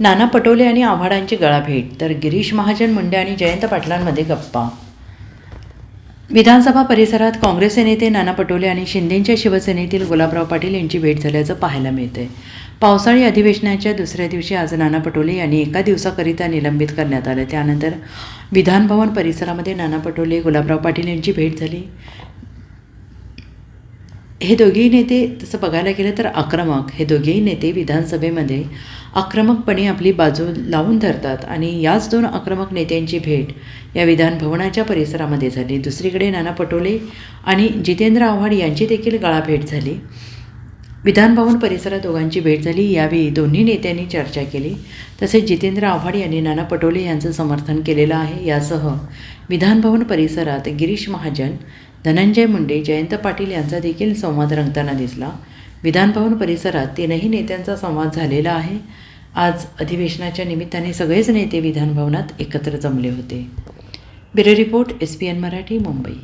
नाना पटोले आणि आव्हाडांची गळाभेट तर गिरीश महाजन मुंडे आणि जयंत पाटलांमध्ये गप्पा. विधानसभा परिसरात काँग्रेसचे नेते नाना पटोले आणि शिंदेंच्या शिवसेनेतील गुलाबराव पाटील यांची भेट झाल्याचं पाहायला मिळते पावसाळी अधिवेशनाच्या दुसऱ्या दिवशी आज नाना पटोले यांनी एका दिवसाकरिता निलंबित करण्यात आलं. त्यानंतर विधानभवन परिसरामध्ये नाना पटोले गुलाबराव पाटील यांची भेट झाली. हे दोघेही नेते तसं बघायला गेलं तर आक्रमक. हे दोघेही नेते विधानसभेमध्ये आक्रमकपणे आपली बाजू लावून धरतात आणि याच दोन आक्रमक नेत्यांची भेट या विधानभवनाच्या परिसरामध्ये झाली. दुसरीकडे नाना पटोले आणि जितेंद्र आव्हाड यांची देखील गळाभेट झाली. विधानभवन परिसरात दोघांची भेट झाली. यावेळी दोन्ही नेत्यांनी चर्चा केली. तसेच जितेंद्र आव्हाड यांनी नाना पटोले यांचं समर्थन केलेलं आहे. यासह विधानभवन परिसरात गिरीश महाजन धनंजय मुंडे जयंत पाटील यांचा देखील संवाद रंगताना दिसला. विधानभवन परिसरात तीनही नेत्यांचा संवाद झालेला आहे. आज अधिवेशनाच्या निमित्ताने सगळेच नेते विधानभवनात एकत्र जमले होते. Bureau report S P N Marathi Mumbai.